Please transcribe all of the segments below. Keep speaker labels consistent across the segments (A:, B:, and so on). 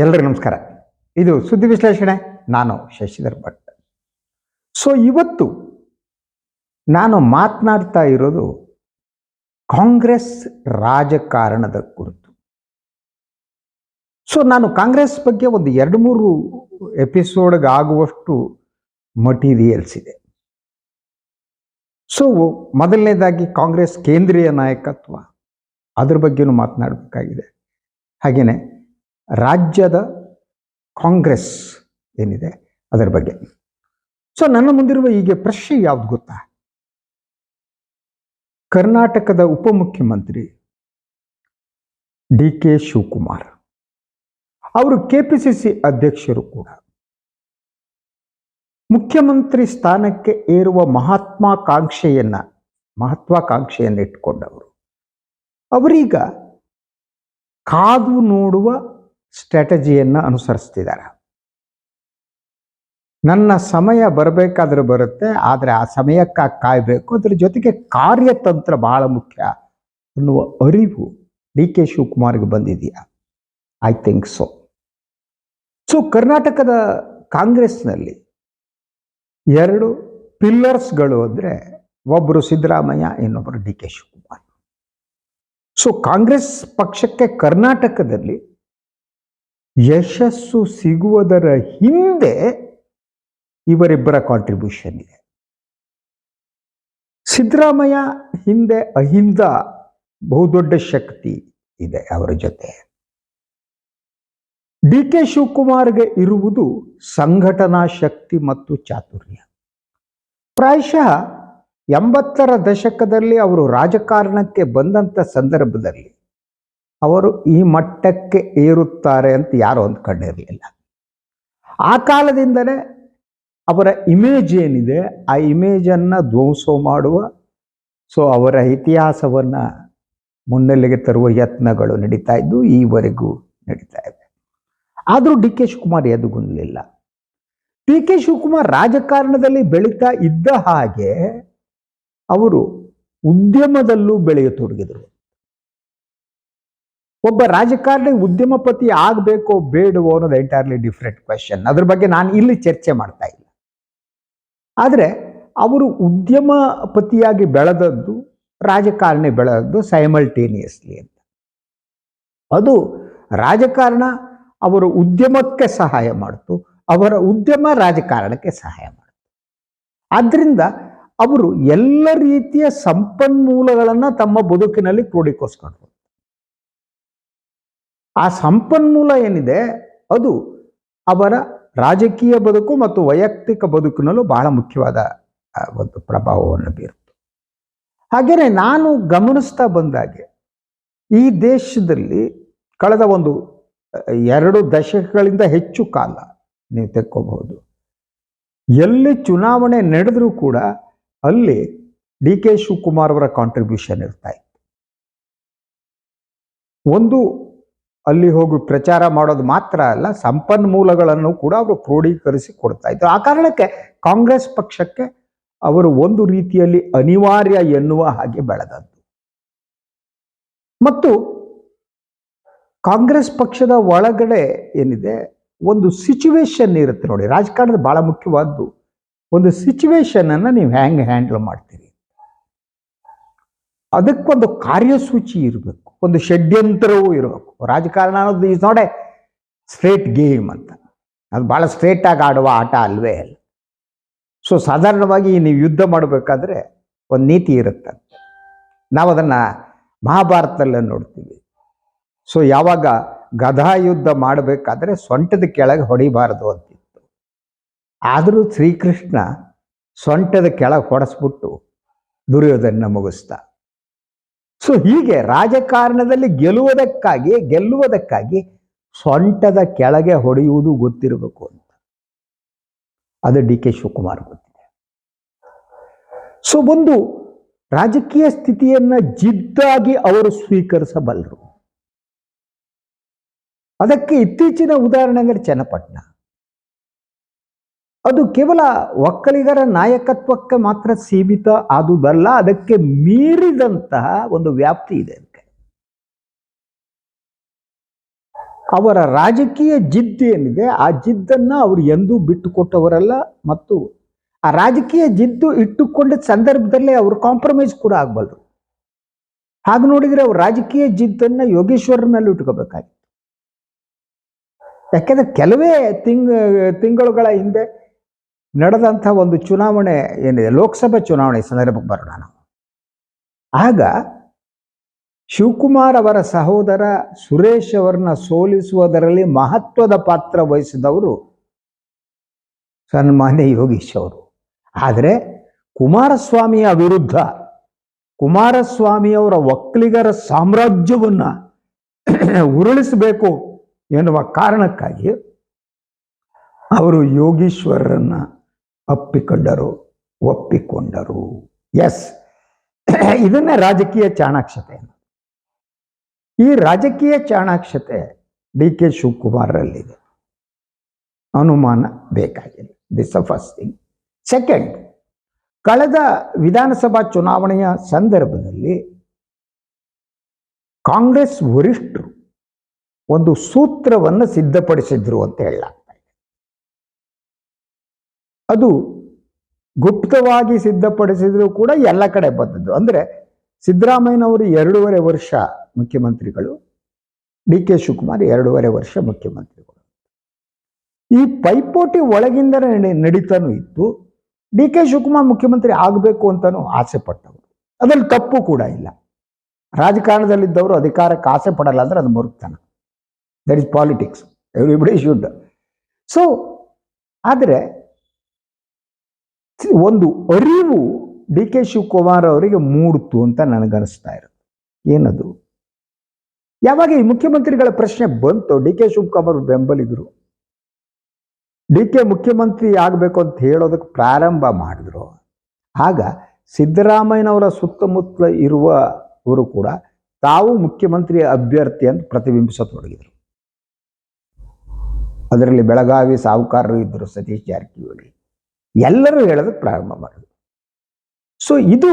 A: ಎಲ್ರಿಗೂ ನಮಸ್ಕಾರ. ಇದು ಸುದ್ದಿ ವಿಶ್ಲೇಷಣೆ. ನಾನು ಶಶಿಧರ್ ಭಟ್. ಸೊ ಇವತ್ತು ನಾನು ಮಾತನಾಡ್ತಾ ಇರೋದು ಕಾಂಗ್ರೆಸ್ ರಾಜಕಾರಣದ ಕುರಿತು. ಸೊ ನಾನು ಕಾಂಗ್ರೆಸ್ ಬಗ್ಗೆ ಒಂದು ಎರಡು ಮೂರು ಎಪಿಸೋಡ್ಗಾಗುವಷ್ಟು ಮಟೀರಿಯಲ್ಸ್ ಇದೆ ಸೊ ಮೊದಲನೇದಾಗಿ ಕಾಂಗ್ರೆಸ್ ಕೇಂದ್ರೀಯ ನಾಯಕತ್ವ. ಅದ್ರ ಬಗ್ಗೆನೂ ಮಾತನಾಡಬೇಕಾಗಿದೆ. ಹಾಗೆಯೇ ರಾಜ್ಯದ ಕಾಂಗ್ರೆಸ್ ಏನಿದೆ ಅದರ ಬಗ್ಗೆ. ಸೊ ನನ್ನ ಮುಂದಿರುವ ಈಗ ಪ್ರಶ್ನೆ ಯಾವ್ದು ಗೊತ್ತಾ? ಕರ್ನಾಟಕದ ಉಪಮುಖ್ಯಮಂತ್ರಿ ಡಿ ಕೆ ಶಿವಕುಮಾರ್ ಅವರು ಕೆ ಪಿ ಸಿ ಸಿ ಅಧ್ಯಕ್ಷರು ಕೂಡ. ಮುಖ್ಯಮಂತ್ರಿ ಸ್ಥಾನಕ್ಕೆ ಏರುವ ಮಹತ್ವಾಕಾಂಕ್ಷೆಯನ್ನ ಮಹತ್ವಾಕಾಂಕ್ಷೆಯನ್ನು ಇಟ್ಕೊಂಡವರು. ಅವರೀಗ ಕಾದು ನೋಡುವ ಸ್ಟ್ರಾಟಜಿಯನ್ನು ಅನುಸರಿಸ್ತಿದ್ದಾರೆ. ನನ್ನ ಸಮಯ ಬರಬೇಕಾದ್ರೆ ಬರುತ್ತೆ, ಆದರೆ ಆ ಸಮಯಕ್ಕೆ ಕಾಯಬೇಕು ಅದ್ರ ಜೊತೆಗೆ ಕಾರ್ಯತಂತ್ರ ಬಹಳ ಮುಖ್ಯ ಅನ್ನುವ ಅರಿವು ಡಿ ಕೆ ಶಿವಕುಮಾರ್ಗೆ ಬಂದಿದೆಯಾ? ಐ ಥಿಂಕ್ ಸೊ ಸೊ ಕರ್ನಾಟಕದ ಕಾಂಗ್ರೆಸ್ನಲ್ಲಿ ಎರಡು ಪಿಲ್ಲರ್ಸ್ಗಳು ಅಂದರೆ ಒಬ್ಬರು ಸಿದ್ದರಾಮಯ್ಯ ಇನ್ನೊಬ್ಬರು D K Shivakumar. So Congress ಪಕ್ಷಕ್ಕೆ ಕರ್ನಾಟಕದಲ್ಲಿ ಯಶಸ್ಸು ಸಿಗುವುದರ ಹಿಂದೆ ಇವರಿಬ್ಬರ ಕಾಂಟ್ರಿಬ್ಯೂಷನ್ ಇದೆ. ಸಿದ್ದರಾಮಯ್ಯ ಹಿಂದೆ ಅಹಿಂದ ಬಹುದೊಡ್ಡ ಶಕ್ತಿ ಇದೆ ಅವರ ಜೊತೆ. ಡಿ ಕೆ ಶಿವಕುಮಾರ್ಗೆ ಇರುವುದು ಸಂಘಟನಾ ಶಕ್ತಿ ಮತ್ತು ಚಾತುರ್ಯ. ಪ್ರಾಯಶಃ ಎಂಬತ್ತರ ದಶಕದಲ್ಲಿ ಅವರು ರಾಜಕಾರಣಕ್ಕೆ ಬಂದಂಥ ಸಂದರ್ಭದಲ್ಲಿ ಅವರು ಈ ಮಟ್ಟಕ್ಕೆ ಏರುತ್ತಾರೆ ಅಂತ ಯಾರು ಅಂದ್ಕೊಂಡಿರಲಿಲ್ಲ ಆ ಕಾಲದಿಂದಲೇ ಅವರ ಇಮೇಜ್ ಏನಿದೆ, ಆ ಇಮೇಜನ್ನು ಧ್ವಂಸ ಮಾಡುವ ಸೊ ಅವರ ಇತಿಹಾಸವನ್ನು ಮುನ್ನೆಲೆಗೆ ತರುವ ಯತ್ನಗಳು ನಡೀತಾ ಇದ್ದು ಈವರೆಗೂ ನಡೀತಾ ಇದೆ ಆದರೂ ಡಿ ಕೆ ಶಿವಕುಮಾರ್ ಎದುಗುಂದಲಿಲ್ಲ ಡಿ ಕೆ ಶಿವಕುಮಾರ್ ರಾಜಕಾರಣದಲ್ಲಿ ಬೆಳೀತಾ ಇದ್ದ ಹಾಗೆ ಅವರು ಉದ್ಯಮದಲ್ಲೂ ಬೆಳೆಯತೊಡಗಿದರು ಒಬ್ಬ ರಾಜಕಾರಣಿ ಉದ್ಯಮಪತಿ ಆಗಬೇಕೋ ಬೇಡವೋ ಅನ್ನೋದು ಎಂಟೈರ್ಲಿ ಡಿಫ್ರೆಂಟ್ ಕ್ವೆಶನ್ ಅದ್ರ ಬಗ್ಗೆ ನಾನು ಇಲ್ಲಿ ಚರ್ಚೆ ಮಾಡ್ತಾ ಇಲ್ಲ. ಆದರೆ ಅವರು ಉದ್ಯಮಪತಿಯಾಗಿ ಬೆಳೆದದ್ದು, ರಾಜಕಾರಣಿ ಬೆಳೆದದ್ದು ಸೈಮಲ್ಟೇನಿಯಸ್ಲಿ ಅಂತ. ಅದು ರಾಜಕಾರಣ ಅವರ ಉದ್ಯಮಕ್ಕೆ ಸಹಾಯ ಮಾಡಿತು, ಅವರ ಉದ್ಯಮ ರಾಜಕಾರಣಕ್ಕೆ ಸಹಾಯ ಮಾಡಿತು. ಆದ್ದರಿಂದ ಅವರು ಎಲ್ಲ ರೀತಿಯ ಸಂಪನ್ಮೂಲಗಳನ್ನು ತಮ್ಮ ಬದುಕಿನಲ್ಲಿ ಕ್ರೋಢೀಕರಿಸ್ಕೊಂಡ್ರು ಆ ಸಂಪನ್ಮೂಲ ಏನಿದೆ, ಅದು ಅವರ ರಾಜಕೀಯ ಬದುಕು ಮತ್ತು ವೈಯಕ್ತಿಕ ಬದುಕಿನಲ್ಲೂ ಬಹಳ ಮುಖ್ಯವಾದ ಒಂದು ಪ್ರಭಾವವನ್ನು ಬೀರುತ್ತೆ ಹಾಗೆಯೇ ನಾನು ಗಮನಿಸ್ತಾ ಬಂದಾಗೆ, ಈ ದೇಶದಲ್ಲಿ ಕಳೆದ ಒಂದು, ಎರಡು ದಶಕಗಳಿಂದ ಹೆಚ್ಚು ಕಾಲ ನೀವು ತೆಕ್ಕೋಬಹುದು. ಎಲ್ಲಿ ಚುನಾವಣೆ ನಡೆದರೂ ಕೂಡ ಅಲ್ಲಿ ಡಿ ಕೆ ಶಿವಕುಮಾರ್ ಅವರ ಕಾಂಟ್ರಿಬ್ಯೂಷನ್ ಇರ್ತಾ ಇತ್ತು. ಒಂದು ಅಲ್ಲಿ ಹೋಗಿ ಪ್ರಚಾರ ಮಾಡೋದು ಮಾತ್ರ ಅಲ್ಲ, ಸಂಪನ್ಮೂಲಗಳನ್ನು ಕೂಡ ಅವರು ಕ್ರೋಢೀಕರಿಸಿ ಕೊಡ್ತಾ ಇದ್ರು. ಆ ಕಾರಣಕ್ಕೆ ಕಾಂಗ್ರೆಸ್ ಪಕ್ಷಕ್ಕೆ ಅವರು ಒಂದು ರೀತಿಯಲ್ಲಿ ಅನಿವಾರ್ಯ ಎನ್ನುವ ಹಾಗೆ ಬೆಳೆದದ್ದು. ಮತ್ತು ಕಾಂಗ್ರೆಸ್ ಪಕ್ಷದ ಒಳಗಡೆ ಏನಿದೆ, ಒಂದು ಸಿಚುವೇಶನ್ ಇರುತ್ತೆ ನೋಡಿ. ರಾಜಕಾರಣದ ಬಹಳ ಮುಖ್ಯವಾದ್ದು, ಒಂದು ಸಿಚುವೇಶನನ್ನು ನೀವು ಹ್ಯಾಂಗ್ ಹ್ಯಾಂಡಲ್ ಮಾಡ್ತೀರಿ? ಅದಕ್ಕೊಂದು ಕಾರ್ಯಸೂಚಿ ಇರಬೇಕು. ಒಂದು ಷಡ್ಯಂತ್ರವೂ ಇರಬೇಕು. ರಾಜಕಾರಣ ಅನ್ನೋದು is not a straight game ಅಂತ. ಅದು ಭಾಳ ಸ್ಟ್ರೇಟಾಗಿ ಆಡುವ ಆಟ ಅಲ್ವೇ ಅಲ್ಲ. ಸೊ ಸಾಧಾರಣವಾಗಿ ನೀವು ಯುದ್ಧ ಮಾಡಬೇಕಾದ್ರೆ ಒಂದು ನೀತಿ ಇರುತ್ತೆ ನಾವು ಅದನ್ನು ಮಹಾಭಾರತದಲ್ಲೇ ನೋಡ್ತೀವಿ. ಸೊ ಯಾವಾಗ ಗದಾ ಯುದ್ಧ ಮಾಡಬೇಕಾದ್ರೆ ಸೊಂಟದ ಕೆಳಗೆ ಹೊಡಿಬಾರದು ಅಂತಿತ್ತು. ಆದರೂ ಶ್ರೀಕೃಷ್ಣ ಸೊಂಟದ ಕೆಳಗೆ ಹೊಡೆಸ್ಬಿಟ್ಟು ದುರ್ಯೋಧನ ಮುಗಿಸ್ತ ಸೊ ಹೀಗೆ ರಾಜಕಾರಣದಲ್ಲಿ ಗೆಲ್ಲುವುದಕ್ಕಾಗಿ ಗೆಲ್ಲುವುದಕ್ಕಾಗಿ ಸೊಂಟದ ಕೆಳಗೆ ಹೊಡೆಯುವುದು ಗೊತ್ತಿರಬೇಕು ಅಂತ. ಅದು ಡಿ ಕೆ ಶಿವಕುಮಾರ್ ಗೊತ್ತಿದೆ. ಸೊ ಒಂದು ರಾಜಕೀಯ ಸ್ಥಿತಿಯನ್ನ ಜಿದ್ದಾಗಿ ಅವರು ಸ್ವೀಕರಿಸಬಲ್ಲರು. ಅದಕ್ಕೆ ಇತ್ತೀಚಿನ ಉದಾಹರಣೆ ಅಂದರೆ ಚನ್ನಪಟ್ಟಣ. ಅದು ಕೇವಲ ಒಕ್ಕಲಿಗರ ನಾಯಕತ್ವಕ್ಕೆ ಮಾತ್ರ ಸೀಮಿತ ಆದುದಲ್ಲ, ಅದಕ್ಕೆ ಮೀರಿದಂತಹ ಒಂದು ವ್ಯಾಪ್ತಿ ಇದೆ ಅದಕ್ಕೆ. ಅವರ ರಾಜಕೀಯ ಜಿದ್ದೇನಿದೆ ಆ ಜಿದ್ದನ್ನು ಅವರು ಎಂದೂ ಬಿಟ್ಟುಕೊಟ್ಟವರಲ್ಲ, ಮತ್ತು ಆ ರಾಜಕೀಯ ಜಿದ್ದು ಇಟ್ಟುಕೊಂಡ ಸಂದರ್ಭದಲ್ಲೇ ಅವರು ಕಾಂಪ್ರಮೈಸ್ ಕೂಡ ಆಗಬಲ್ಲರು ಹಾಗೆ ನೋಡಿದರೆ ಅವ್ರು ರಾಜಕೀಯ ಜಿದ್ದನ್ನು ಯೋಗೇಶ್ವರನಲ್ಲಿ ಇಟ್ಕೋಬೇಕಾಗಿತ್ತು. ಯಾಕೆಂದರೆ ಕೆಲವೇ ತಿಂಗ್, ತಿಂಗಳುಗಳ ಹಿಂದೆ ನಡೆದಂಥ ಒಂದು ಚುನಾವಣೆ ಏನಿದೆ, ಲೋಕಸಭಾ ಚುನಾವಣೆ ಸಂದರ್ಭಕ್ಕೆ ಬರೋಣ ನಾವು. ಆಗ ಶಿವಕುಮಾರ್ ಅವರ ಸಹೋದರ ಸುರೇಶ್ ಅವರನ್ನ ಸೋಲಿಸುವುದರಲ್ಲಿ ಮಹತ್ವದ ಪಾತ್ರ ವಹಿಸಿದವರು ಸನ್ಮಾನ್ಯ ಯೋಗೀಶ್ ಅವರು. ಆದರೆ ಕುಮಾರಸ್ವಾಮಿಯ ವಿರುದ್ಧ ಕುಮಾರಸ್ವಾಮಿಯವರ ಒಕ್ಕಲಿಗರ ಸಾಮ್ರಾಜ್ಯವನ್ನ ಉರುಳಿಸಬೇಕು ಎನ್ನುವ ಕಾರಣಕ್ಕಾಗಿ ಅವರು ಯೋಗೀಶ್ವರರನ್ನ ಅಪ್ಪಿಕೊಂಡರು ಒಪ್ಪಿಕೊಂಡರು. ಎಸ್ ಇದನ್ನೇ ರಾಜಕೀಯ ಚಾಣಾಕ್ಷತೆ ಈ ರಾಜಕೀಯ ಚಾಣಾಕ್ಷತೆ ಡಿ ಕೆ ಶಿವಕುಮಾರರಲ್ಲಿದೆ. ಅನುಮಾನ ಬೇಕಾಗಿಲ್ಲ. This uh first thing second ಕಳೆದ ವಿಧಾನಸಭಾ ಚುನಾವಣೆಯ ಸಂದರ್ಭದಲ್ಲಿ ಕಾಂಗ್ರೆಸ್ ವರಿಷ್ಠರು ಒಂದು ಸೂತ್ರವನ್ನು ಸಿದ್ಧಪಡಿಸಿದ್ರು ಅಂತ ಇದೆ ಅದು ಗುಪ್ತವಾಗಿ ಸಿದ್ಧಪಡಿಸಿದರೂ ಕೂಡ ಎಲ್ಲ ಕಡೆ ಬಂದದ್ದು. ಅಂದ್ರೆ ಸಿದ್ದರಾಮಯ್ಯನವರು ಎರಡೂವರೆ ವರ್ಷ ಮುಖ್ಯಮಂತ್ರಿಗಳು, ಡಿ ಕೆ ಶಿವಕುಮಾರ್ ಎರಡೂವರೆ ವರ್ಷ ಮುಖ್ಯಮಂತ್ರಿಗಳು. ಈ ಪೈಪೋಟಿ ಒಳಗಿಂದ ನಡೀತಾನೂ ಇತ್ತು. ಡಿ ಕೆ ಶಿವಕುಮಾರ್ ಮುಖ್ಯಮಂತ್ರಿ ಆಗಬೇಕು ಅಂತಾನು ಆಸೆ ಪಟ್ಟವರು. ಅದ್ರಲ್ಲಿ ತಪ್ಪು ಕೂಡ ಇಲ್ಲ. ರಾಜಕಾರಣದಲ್ಲಿದ್ದವರು ಅಧಿಕಾರಕ್ಕೆ ಆಸೆ ಪಡಲ್ಲ ಅಂದ್ರೆ ಅದು ಮರುಗ್ತಾನ that is politics everybody should so ಆದರೆ ಒಂದು ಅರಿವು ಡಿ ಕೆ ಶಿವಕುಮಾರ್ ಅವರಿಗೆ ಮೂಡಿತು ಅಂತ ನನಗನ್ನಿಸ್ತಾ ಇರುತ್ತೆ. ಏನದು? ಯಾವಾಗ ಈ ಮುಖ್ಯಮಂತ್ರಿಗಳ ಪ್ರಶ್ನೆ ಬಂತು, ಡಿ ಕೆ ಶಿವಕುಮಾರ್ ಬೆಂಬಲಿಗರು? ಡಿ ಕೆ ಮುಖ್ಯಮಂತ್ರಿ ಆಗಬೇಕು ಅಂತ ಹೇಳೋದಕ್ಕೆ ಪ್ರಾರಂಭ ಮಾಡಿದ್ರು. ಆಗ ಸಿದ್ದರಾಮಯ್ಯನವರ ಸುತ್ತಮುತ್ತ ಇರುವವರು ಕೂಡ ತಾವು ಮುಖ್ಯಮಂತ್ರಿ ಅಭ್ಯರ್ಥಿ ಅಂತ ಪ್ರತಿಬಿಂಬಿಸತೊಡಗಿದರು. ಅದರಲ್ಲಿ ಬೆಳಗಾವಿ ಸಾಹುಕಾರರು ಇದ್ದರು ಸತೀಶ್ ಜಾರಕಿಹೊಳಿ. ಎಲ್ಲರೂ ಹೇಳೋದಕ್ಕೆ ಪ್ರಾರಂಭ ಮಾಡಿದ್ರು ಸೊ ಇದು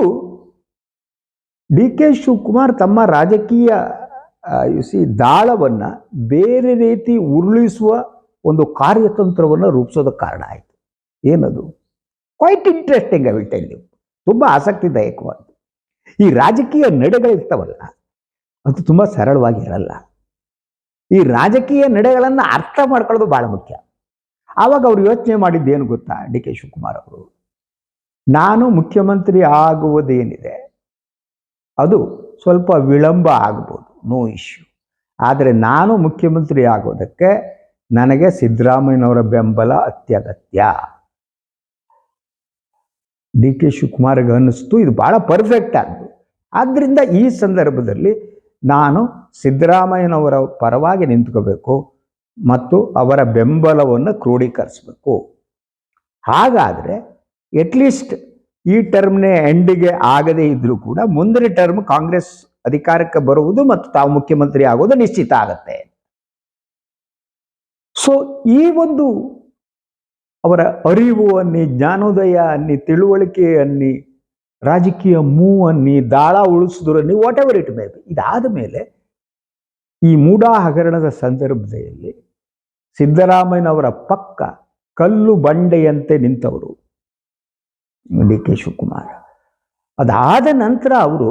A: ಡಿ ಕೆ ಶಿವಕುಮಾರ್ ತಮ್ಮ ರಾಜಕೀಯ ಸಿ ದಾಳವನ್ನು ಬೇರೆ ರೀತಿ ಉರುಳಿಸುವ ಒಂದು ಕಾರ್ಯತಂತ್ರವನ್ನು ರೂಪಿಸೋದಕ್ಕೆ ಕಾರಣ ಆಯಿತು. ಏನದು? Quite interesting I will tell you ತುಂಬ ಆಸಕ್ತಿದಾಯಕವಾದ ಈ ರಾಜಕೀಯ ನಡೆಗಳಿರ್ತವಲ್ಲ ಅದು ತುಂಬ ಸರಳವಾಗಿ ಇರಲ್ಲ. ಈ ರಾಜಕೀಯ ನಡೆಗಳನ್ನು ಅರ್ಥ ಮಾಡ್ಕೊಳ್ಳೋದು ಭಾಳ ಮುಖ್ಯ. ಆವಾಗ ಅವ್ರು ಯೋಚನೆ ಮಾಡಿದ್ದೇನು ಗೊತ್ತಾ? ಡಿ ಕೆ ಶಿವಕುಮಾರ್ ಅವರು. ನಾನು ಮುಖ್ಯಮಂತ್ರಿ ಆಗುವುದೇನಿದೆ, ಅದು ಸ್ವಲ್ಪ ವಿಳಂಬ ಆಗ್ಬೋದು ನೋ ಇಶ್ಯೂ ಆದರೆ ನಾನು ಮುಖ್ಯಮಂತ್ರಿ ಆಗೋದಕ್ಕೆ ನನಗೆ ಸಿದ್ದರಾಮಯ್ಯನವರ ಬೆಂಬಲ ಅತ್ಯಗತ್ಯ. ಡಿ ಕೆ ಶಿವಕುಮಾರ್ಗೆ ಅನ್ನಿಸ್ತು, ಇದು ಭಾಳ ಪರ್ಫೆಕ್ಟ್ ಆದ್ದು. ಆದ್ದರಿಂದ ಈ ಸಂದರ್ಭದಲ್ಲಿ ನಾನು ಸಿದ್ದರಾಮಯ್ಯನವರ ಪರವಾಗಿ ನಿಂತ್ಕೋಬೇಕು. ಮತ್ತು ಅವರ ಬೆಂಬಲವನ್ನು ಕ್ರೋಢೀಕರಿಸಬೇಕು ಹಾಗಾದರೆ ಎಟ್ಲೀಸ್ಟ್ ಈ ಟರ್ಮ್ನೇ ಎಂಡಿಗೆ ಆಗದೇ ಇದ್ರೂ ಕೂಡ ಮುಂದಿನ ಟರ್ಮ್ ಕಾಂಗ್ರೆಸ್ ಅಧಿಕಾರಕ್ಕೆ ಬರುವುದು ಮತ್ತು ತಾವು ಮುಖ್ಯಮಂತ್ರಿ ಆಗೋದು ನಿಶ್ಚಿತ ಆಗತ್ತೆ. ಸೊ ಈ ಒಂದು ಅವರ ಅರಿವು ಅನ್ನಿ, ಜ್ಞಾನೋದಯ ಅನ್ನಿ, ತಿಳುವಳಿಕೆ ಅನ್ನಿ, ರಾಜಕೀಯ ಮೂ ಅನ್ನಿ, ದಾಳ ಉಳಿಸಿದ್ರು ಅನ್ನಿ ವಾಟ್ ಎವರ್ ಇಟ್ ಮೇ ಇದಾದ ಮೇಲೆ ಈ ಮೂಡಾ ಹಗರಣದ ಸಂದರ್ಭದಲ್ಲಿ ಸಿದ್ದರಾಮಯ್ಯನವರ ಪಕ್ಕ ಕಲ್ಲು ಬಂಡೆಯಂತೆ ನಿಂತವರು ಡಿ ಕೆ ಶಿವಕುಮಾರ್. ಅದಾದ ನಂತರ ಅವರು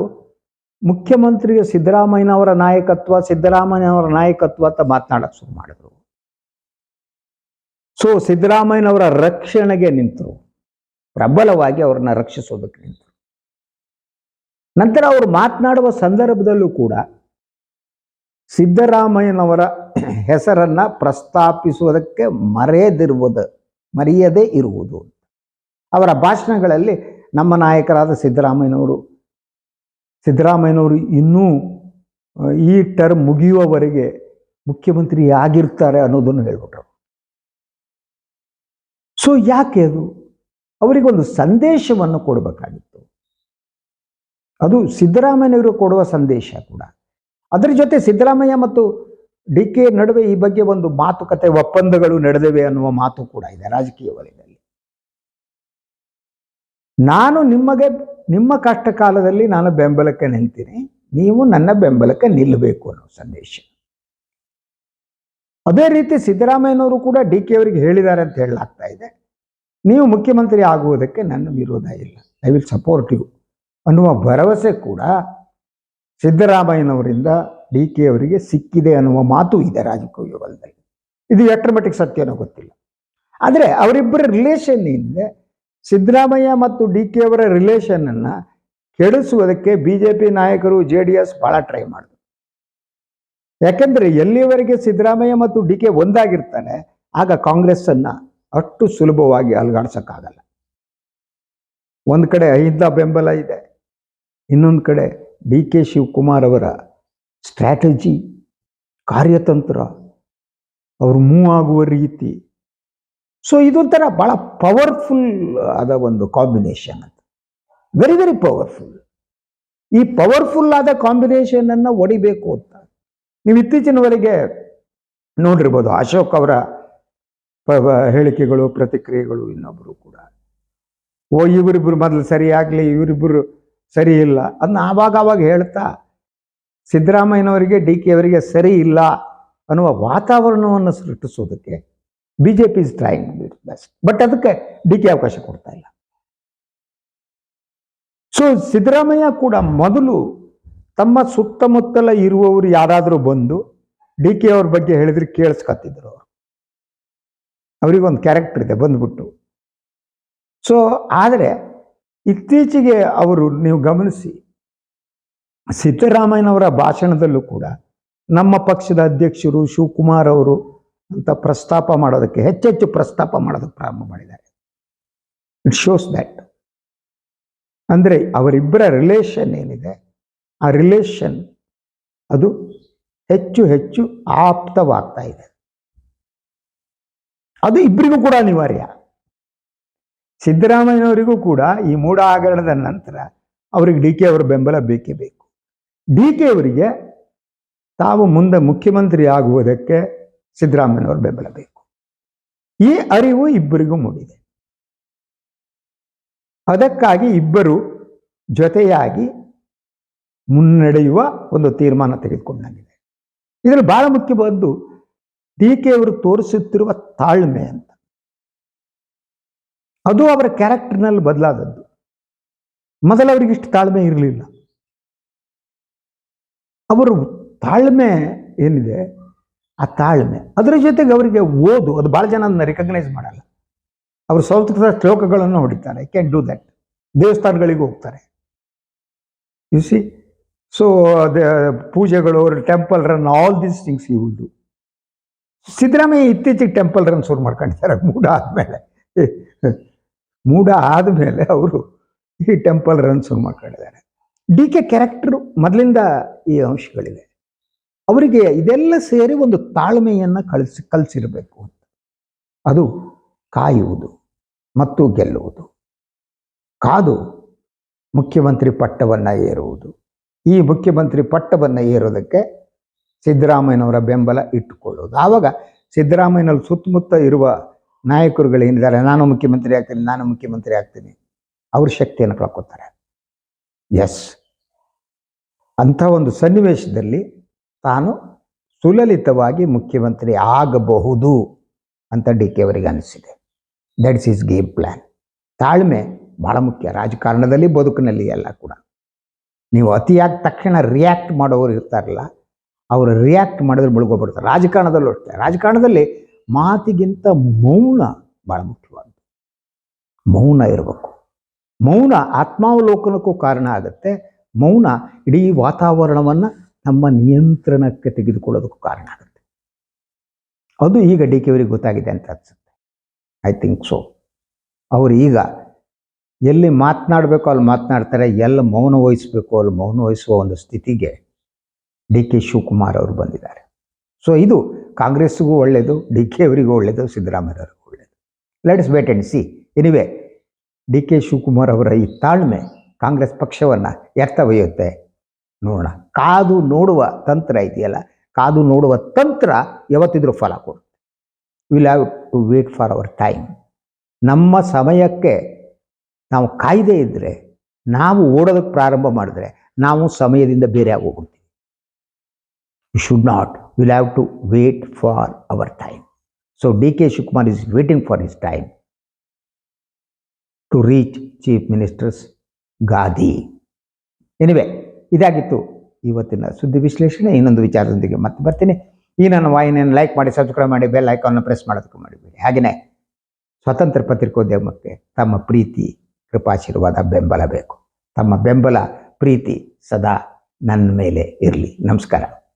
A: ಮುಖ್ಯಮಂತ್ರಿ ಸಿದ್ದರಾಮಯ್ಯನವರ ನಾಯಕತ್ವ ಸಿದ್ದರಾಮಯ್ಯನವರ ನಾಯಕತ್ವ ಅಂತ ಮಾತನಾಡಕ್ಕೆ ಶುರು ಮಾಡಿದ್ರು. ಸೊ ಸಿದ್ದರಾಮಯ್ಯನವರ ರಕ್ಷಣೆಗೆ ನಿಂತರು. ಪ್ರಬಲವಾಗಿ ಅವ್ರನ್ನ ರಕ್ಷಿಸೋದಕ್ಕೆ ನಿಂತರು. ನಂತರ ಅವರು ಮಾತನಾಡುವ ಸಂದರ್ಭದಲ್ಲೂ ಕೂಡ ಸಿದ್ದರಾಮಯ್ಯನವರ ಹೆಸರನ್ನು ಪ್ರಸ್ತಾಪಿಸುವುದಕ್ಕೆ ಮರೆಯದಿರುವುದು, ಮರೆಯದೇ ಇರುವುದು ಅವರ ಭಾಷಣಗಳಲ್ಲಿ ನಮ್ಮ ನಾಯಕರಾದ ಸಿದ್ದರಾಮಯ್ಯನವರು ಸಿದ್ದರಾಮಯ್ಯನವರು ಇನ್ನೂ ಈ ಟರ್ಮ್ ಮುಗಿಯುವವರೆಗೆ ಮುಖ್ಯಮಂತ್ರಿ ಆಗಿರ್ತಾರೆ ಅನ್ನೋದನ್ನು ಹೇಳ್ಬಿಟ್ರು. ಸೊ ಯಾಕೆ ಅದು? ಅವರಿಗೊಂದು ಸಂದೇಶವನ್ನು ಕೊಡಬೇಕಾಗಿತ್ತು. ಅದು ಸಿದ್ದರಾಮಯ್ಯನವರು ಕೊಡುವ ಸಂದೇಶ ಕೂಡ. ಅದರ ಜೊತೆ ಸಿದ್ದರಾಮಯ್ಯ ಮತ್ತು ಡಿ ಕೆ ನಡುವೆ ಈ ಬಗ್ಗೆ ಒಂದು ಮಾತುಕತೆ, ಒಪ್ಪಂದಗಳು ನಡೆದಿವೆ ಅನ್ನುವ ಮಾತು ಕೂಡ ಇದೆ ರಾಜಕೀಯ ವಲಯದಲ್ಲಿ. ನಾನು ನಿಮಗೆ, ನಿಮ್ಮ ಕಷ್ಟ ಕಾಲದಲ್ಲಿ ನಾನು ಬೆಂಬಲಕ್ಕೆ ನಿಲ್ತೀನಿ ನೀವು ನನ್ನ ಬೆಂಬಲಕ್ಕೆ ನಿಲ್ಲಬೇಕು ಅನ್ನೋ ಸಂದೇಶ. ಅದೇ ರೀತಿ ಸಿದ್ದರಾಮಯ್ಯನವರು ಕೂಡ ಡಿ ಕೆ ಅವರಿಗೆ ಹೇಳಿದ್ದಾರೆ ಅಂತ ಹೇಳಲಾಗ್ತಾ ಇದೆ. ನೀವು ಮುಖ್ಯಮಂತ್ರಿ ಆಗುವುದಕ್ಕೆ ನನ್ನ ವಿರೋಧ ಇಲ್ಲ. ಐ ವಿಲ್ ಸಪೋರ್ಟ್ ಯು ಅನ್ನುವ ಭರವಸೆ ಕೂಡ ಸಿದ್ದರಾಮಯ್ಯನವರಿಂದ ಡಿ ಕೆ ಅವರಿಗೆ ಸಿಕ್ಕಿದೆ ಅನ್ನುವ ಮಾತು ಇದೆ ರಾಜಕೀಯ ವಲಯದಲ್ಲಿ ಇದು ಎಷ್ಟರ ಮಟ್ಟಿಗೆ ಸತ್ಯನೋ ಗೊತ್ತಿಲ್ಲ. ಆದರೆ ಅವರಿಬ್ಬರ ರಿಲೇಷನ್ ಏನಿದೆ, ಸಿದ್ದರಾಮಯ್ಯ ಮತ್ತು ಡಿ ಕೆ ಅವರ ರಿಲೇಷನ್ ಅನ್ನ ಕೆಡಿಸುವುದಕ್ಕೆ ಬಿ ಜೆ ಪಿ ನಾಯಕರು ಜೆ ಡಿ ಎಸ್ ಭಾಳ ಟ್ರೈ ಮಾಡಿದ್ರು ಯಾಕೆಂದ್ರೆ ಎಲ್ಲಿವರೆಗೆ ಸಿದ್ದರಾಮಯ್ಯ ಮತ್ತು ಡಿ ಕೆ ಒಂದಾಗಿರ್ತಾನೆ ಆಗ ಕಾಂಗ್ರೆಸ್ ಅನ್ನ ಅಷ್ಟು ಸುಲಭವಾಗಿ ಅಲುಗಾಡ್ಸಕ್ಕಾಗಲ್ಲ. ಒಂದು ಕಡೆ ಅಹಿಂದ ಬೆಂಬಲ ಇದೆ, ಇನ್ನೊಂದು ಕಡೆ ಡಿ ಕೆ ಶಿವಕುಮಾರ್ ಅವರ ಸ್ಟ್ರಾಟಜಿ ಕಾರ್ಯತಂತ್ರ, ಅವರು ಮೂವ್ ಆಗುವ ರೀತಿ. ಸೊ ಇದೊಂಥರ ಭಾಳ ಪವರ್ಫುಲ್ ಆದ ಒಂದು ಕಾಂಬಿನೇಷನ್ ಅಂತ. ವೆರಿ ವೆರಿ ಪವರ್ಫುಲ್ ಈ ಪವರ್ಫುಲ್ ಆದ ಕಾಂಬಿನೇಷನ್ ಒಡಿಬೇಕು ಅಂತ. ನೀವು ಇತ್ತೀಚಿನವರೆಗೆ ನೋಡಿರ್ಬೋದು, ಅಶೋಕ್ ಅವರ ಹೇಳಿಕೆಗಳು, ಪ್ರತಿಕ್ರಿಯೆಗಳು ಇನ್ನೊಬ್ಬರು ಕೂಡ. ಓ ಇವರಿಬ್ಬರು ಮೊದಲು ಸರಿಯಾಗಲಿ ಇವರಿಬ್ಬರು ಸರಿ ಇಲ್ಲ ಅದನ್ನ ಆವಾಗ ಆವಾಗ ಹೇಳ್ತಾ, ಸಿದ್ದರಾಮಯ್ಯನವರಿಗೆ ಡಿ ಕೆ ಅವರಿಗೆ ಸರಿ ಇಲ್ಲ ಅನ್ನುವ ವಾತಾವರಣವನ್ನು ಸೃಷ್ಟಿಸೋದಕ್ಕೆ B J P is best but ಅದಕ್ಕೆ ಡಿ ಕೆ ಅವಕಾಶ ಕೊಡ್ತಾ ಇಲ್ಲ. ಸೊ ಸಿದ್ದರಾಮಯ್ಯ ಕೂಡ ಮೊದಲು ತಮ್ಮ ಸುತ್ತಮುತ್ತಲ ಇರುವವರು ಯಾರಾದರೂ ಬಂದು ಡಿ ಕೆ ಅವ್ರ ಬಗ್ಗೆ ಹೇಳಿದ್ರೆ ಕೇಳಿಸ್ಕೊತಿದ್ರು ಅವರು. ಅವರಿಗೊಂದು ಕ್ಯಾರೆಕ್ಟರ್ ಇದೆ, ಬಂದ್ಬಿಟ್ಟು. ಸೊ ಆದರೆ ಇತ್ತೀಚೆಗೆ ಅವರು ನೀವು ಗಮನಿಸಿ, ಸಿದ್ದರಾಮಯ್ಯನವರ ಭಾಷಣದಲ್ಲೂ ಕೂಡ ನಮ್ಮ ಪಕ್ಷದ ಅಧ್ಯಕ್ಷರು ಶಿವಕುಮಾರ್ ಅವರು ಅಂತ ಪ್ರಸ್ತಾಪ ಮಾಡೋದಕ್ಕೆ, ಹೆಚ್ಚೆಚ್ಚು ಪ್ರಸ್ತಾಪ ಮಾಡೋದಕ್ಕೆ ಪ್ರಾರಂಭ ಮಾಡಿದ್ದಾರೆ. ಇಟ್ ಶೋಸ್ ದ್ಯಾಟ್ ಅಂದರೆ ಅವರಿಬ್ಬರ ರಿಲೇಷನ್ ಏನಿದೆ, ಆ ರಿಲೇಷನ್ ಅದು ಹೆಚ್ಚು ಹೆಚ್ಚು ಆಪ್ತವಾಗ್ತಾ ಇದೆ. ಅದು ಇಬ್ಬರಿಗೂ ಕೂಡ ಅನಿವಾರ್ಯ. ಸಿದ್ದರಾಮಯ್ಯನವರಿಗೂ ಕೂಡ ಈ ಮೂಢ ಹಗರಣದ ನಂತರ ಅವರಿಗೆ ಡಿ ಕೆ ಅವರ ಬೆಂಬಲ ಬೇಕೇ ಬೇಕು. ಡಿ ಕೆ ಅವರಿಗೆ ತಾವು ಮುಂದೆ ಮುಖ್ಯಮಂತ್ರಿ ಆಗುವುದಕ್ಕೆ ಸಿದ್ದರಾಮಯ್ಯನವರ ಬೆಂಬಲ ಬೇಕು. ಈ ಅರಿವು ಇಬ್ಬರಿಗೂ ಮೂಡಿದೆ. ಅದಕ್ಕಾಗಿ ಇಬ್ಬರು ಜೊತೆಯಾಗಿ ಮುನ್ನಡೆಯುವ ಒಂದು ತೀರ್ಮಾನ ತೆಗೆದುಕೊಂಡಾಗಿದೆ. ಇದರಲ್ಲಿ ಬಹಳ ಮುಖ್ಯವಾದ್ದು ಡಿ ಕೆ ಅವರು ತೋರಿಸುತ್ತಿರುವ ತಾಳ್ಮೆ ಅಂತ. ಅದು ಅವರ ಕ್ಯಾರೆಕ್ಟರ್ನಲ್ಲಿ ಬದಲಾದದ್ದು. ಮೊದಲು ಅವರಿಗೆ ಇಷ್ಟು ತಾಳ್ಮೆ ಇರಲಿಲ್ಲ. ಅವರು ತಾಳ್ಮೆ ಏನಿದೆ? ಆ ತಾಳ್ಮೆ. ಅದರ ಜೊತೆಗೆ ಅವರಿಗೆ ಓದು, ಅದು ಭಾಳ ಜನ ಅದನ್ನ ರಿಕಗ್ನೈಸ್ ಮಾಡಲ್ಲ. ಅವರು ಸಂಸ್ಕೃತ ಶ್ಲೋಕಗಳನ್ನು ಹೊಡಿತಾರೆ. ಕ್ಯಾನ್ ಡೂ ದಟ್ ದೇವಸ್ಥಾನಗಳಿಗೆ ಹೋಗ್ತಾರೆ. ಯು ಸಿ ಸೊ ಪೂಜೆಗಳು temple run all these things ಈ ಡು ಸಿದ್ದರಾಮಯ್ಯ ಇತ್ತೀಚೆಗೆ ಟೆಂಪಲ್ ರನ್ ಶುರು ಮಾಡ್ಕೊಂಡಿದ್ದಾರೆ ಮೂಡ ಆದಮೇಲೆ ಮೂಡ ಆದಮೇಲೆ ಅವರು ಈ ಟೆಂಪಲ್ ರನ್ ಶುರು ಮಾಡ್ಕೊಂಡಿದ್ದಾರೆ. ಡಿ ಕೆ ಕ್ಯಾರೆಕ್ಟ್ರು ಮೊದಲಿಂದ ಈ ಅಂಶಗಳಿವೆ. ಅವರಿಗೆ ಇದೆಲ್ಲ ಸೇರಿ ಒಂದು ತಾಳ್ಮೆಯನ್ನು ಕಳಿಸಿ, ಕಲಿಸಿರಬೇಕು ಅಂತ. ಅದು ಕಾಯುವುದು ಮತ್ತು ಗೆಲ್ಲುವುದು. ಕಾದು ಮುಖ್ಯಮಂತ್ರಿ ಪಟ್ಟವನ್ನು ಏರುವುದು. ಈ ಮುಖ್ಯಮಂತ್ರಿ ಪಟ್ಟವನ್ನು ಏರೋದಕ್ಕೆ ಸಿದ್ದರಾಮಯ್ಯನವರ ಬೆಂಬಲ ಇಟ್ಟುಕೊಳ್ಳುವುದು. ಆವಾಗ ಸಿದ್ದರಾಮಯ್ಯನಲ್ಲಿ ಸುತ್ತಮುತ್ತ ಇರುವ ನಾಯಕರುಗಳೇನಿದ್ದಾರೆ ನಾನು ಮುಖ್ಯಮಂತ್ರಿ ಆಗ್ತೀನಿ, ನಾನು ಮುಖ್ಯಮಂತ್ರಿ ಆಗ್ತೀನಿ, ಅವ್ರ ಶಕ್ತಿಯನ್ನು ಕಳ್ಕೊತಾರೆ. ಎಸ್ ಅಂಥ ಒಂದು ಸನ್ನಿವೇಶದಲ್ಲಿ ತಾನು ಸುಲಲಿತವಾಗಿ ಮುಖ್ಯಮಂತ್ರಿ ಆಗಬಹುದು ಅಂತ ಡಿ ಕೆ ಅವರಿಗೆ ಅನಿಸಿದೆ. ದಟ್ಸ್ ಈಸ್ ಗೇಮ್ ಪ್ಲ್ಯಾನ್ ತಾಳ್ಮೆ ಬಹಳ ಮುಖ್ಯ. ರಾಜಕಾರಣದಲ್ಲಿ ಬದುಕಿನಲ್ಲಿ ಎಲ್ಲ ಕೂಡ. ನೀವು ಅತಿಯಾಗಿ ತಕ್ಷಣ ರಿಯಾಕ್ಟ್ ಮಾಡೋರು ಇರ್ತಾರಲ್ಲ, ಅವರು ರಿಯಾಕ್ಟ್ ಮಾಡಿದ್ರೆ ಮುಳುಗೋಗ್ಬಿಡ್ತಾರೆ. ರಾಜಕಾರಣದಲ್ಲೂ ಅಷ್ಟೇ. ರಾಜಕಾರಣದಲ್ಲಿ ಮಾತಿಗಿಂತ ಮೌನ ಬಹಳ ಮುಖ್ಯವಾದ್ದು. ಮೌನ ಇರಬೇಕು. ಮೌನ ಆತ್ಮಾವಲೋಕನಕ್ಕೂ ಕಾರಣ ಆಗುತ್ತೆ. ಮೌನ ಇಡೀ ವಾತಾವರಣವನ್ನು ನಮ್ಮ ನಿಯಂತ್ರಣಕ್ಕೆ ತೆಗೆದುಕೊಳ್ಳೋದಕ್ಕೂ ಕಾರಣ ಆಗುತ್ತೆ. ಅದು ಈಗ ಡಿ ಕೆ ಅವರಿಗೆ ಗೊತ್ತಾಗಿದೆ ಅಂತ ಅನ್ಸುತ್ತೆ. ಐ ಥಿಂಕ್ ಸೊ ಅವರು ಈಗ ಎಲ್ಲಿ ಮಾತನಾಡಬೇಕು ಅಲ್ಲಿ ಮಾತನಾಡ್ತಾರೆ, ಎಲ್ಲ ಮೌನ ವಹಿಸಬೇಕು ಅಲ್ಲಿ ಮೌನ ವಹಿಸುವ ಒಂದು ಸ್ಥಿತಿಗೆ ಡಿ ಕೆ ಶಿವಕುಮಾರ್ ಅವರು ಬಂದಿದ್ದಾರೆ. ಸೊ ಇದು ಕಾಂಗ್ರೆಸ್ಸಿಗೂ ಒಳ್ಳೆಯದು ಡಿ ಕೆ ಅವರಿಗೂ ಒಳ್ಳೆಯದು ಸಿದ್ದರಾಮಯ್ಯವ್ರಿಗೂ ಒಳ್ಳೆಯದು let's wait and see anyway D K Shivakumar ಅವರ ಈ ತಾಳ್ಮೆ ಕಾಂಗ್ರೆಸ್ ಪಕ್ಷವನ್ನು ಎತ್ತ ಒಯ್ಯುತ್ತೆ. ನೋಡೋಣ. ಕಾದು ನೋಡುವ ತಂತ್ರ ಇದೆಯಲ್ಲ, ಕಾದು ನೋಡುವ ತಂತ್ರ ಯಾವತ್ತಿದ್ರೂ ಫಲ ಕೊಡುತ್ತೆ. Will have to wait for our time ನಮ್ಮ ಸಮಯಕ್ಕೆ ನಾವು ಕಾಯ್ದೆ ಇದ್ದರೆ ನಾವು ಓಡೋದಕ್ಕೆ ಪ್ರಾರಂಭ ಮಾಡಿದ್ರೆ, ನಾವು ಸಮಯದಿಂದ ಬೇರೆ ಆಗೋಗ್ಬಿಡ್ತೀವಿ you should not will have to wait for our time so D K Shivakumar is waiting for his time to reach chief ministers gaddi anyway ಇದಾಗಿತ್ತು ಇವತ್ತಿನ ಸುದ್ದಿ ವಿಶ್ಲೇಷಣೆ. ಇನ್ನೊಂದು ವಿಚಾರದೊಂದಿಗೆ ಮತ್ತೆ ಬರ್ತೀನಿ. ಈ ನನ್ನ ವಾಹಿನಿಯನ್ನು ಲೈಕ್ ಮಾಡಿ ಸಬ್ಸ್ಕ್ರೈಬ್ ಮಾಡಿ ಬೆಲ್ ಐಕಾನ್ನ ಪ್ರೆಸ್ ಮಾಡೋದಕ್ಕೆ ಮಾಡಿಬಿಡಿ. ಹಾಗೆಯೇ ಸ್ವತಂತ್ರ ಪತ್ರಿಕೋದ್ಯಮಕ್ಕೆ ತಮ್ಮ ಪ್ರೀತಿ, ಕೃಪಾಶೀರ್ವಾದ, ಬೆಂಬಲ ಬೇಕು. ತಮ್ಮ ಬೆಂಬಲ, ಪ್ರೀತಿ ಸದಾ ನನ್ನ ಮೇಲೆ ಇರಲಿ. ನಮಸ್ಕಾರ.